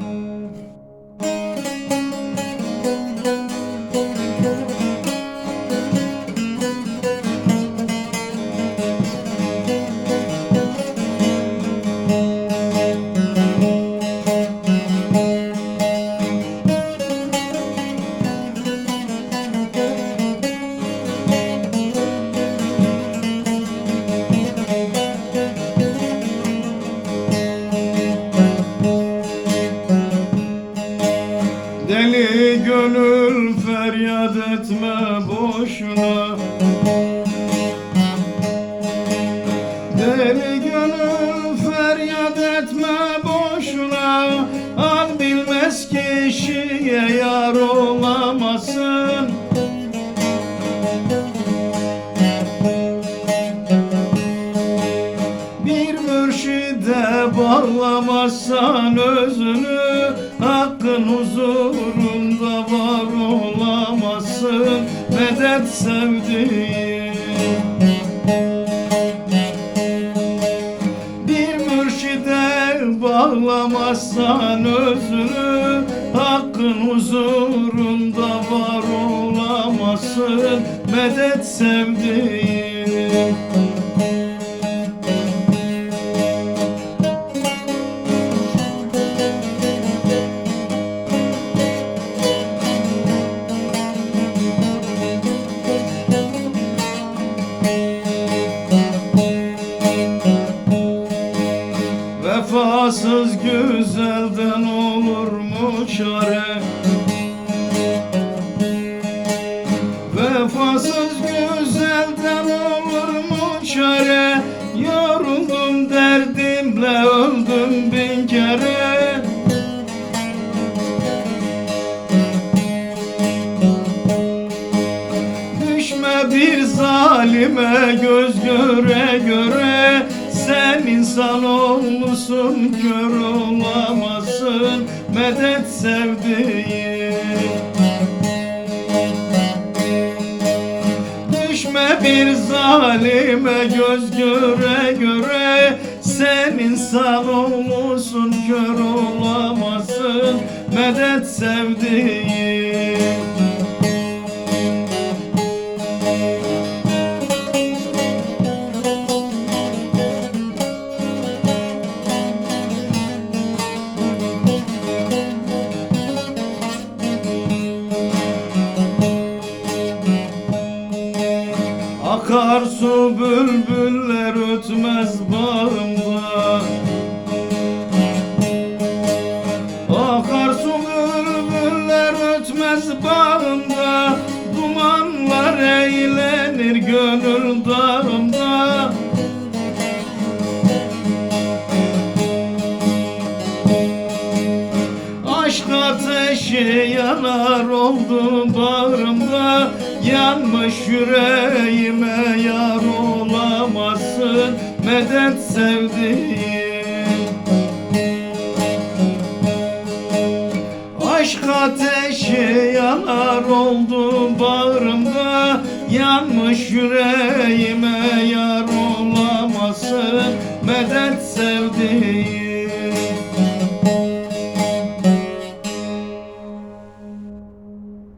Deli gönül feryat etme boşuna. Deli gönül feryat etme boşuna. Al bilmez kişiye yar olamazsın Bir mürşide bağlamazsan özünü Hakkın huzurunda var olamazsın Medet sevdiğim Bir mürşide bağlamazsan özünü Hakkın huzurunda var olamazsın Medet sevdiğim güzelden olur mu çare? Vefasız güzelden olur mu çare? Yoruldum derdimle öldüm bin kere. Düşme bir zalime göz göre göre Sen insan olmuşsun kör olamazsın Medet sevdiğim Düşme bir zalime göz göre göre. Sen insan olmuşsun kör olamazsın Medet sevdiğim Akarsu bülbüller ötmez bağımda Akarsu bülbüller ötmez bağımda Dumanlar eğlenir gönül dağımda yanar oldu bağrımda. Yanmış yüreğime yar olamazsın Medet sevdiğim. Aşk ateşi yanar oldu bağrımda. Yanmış yüreğime yar olamazsın Medet sevdiğim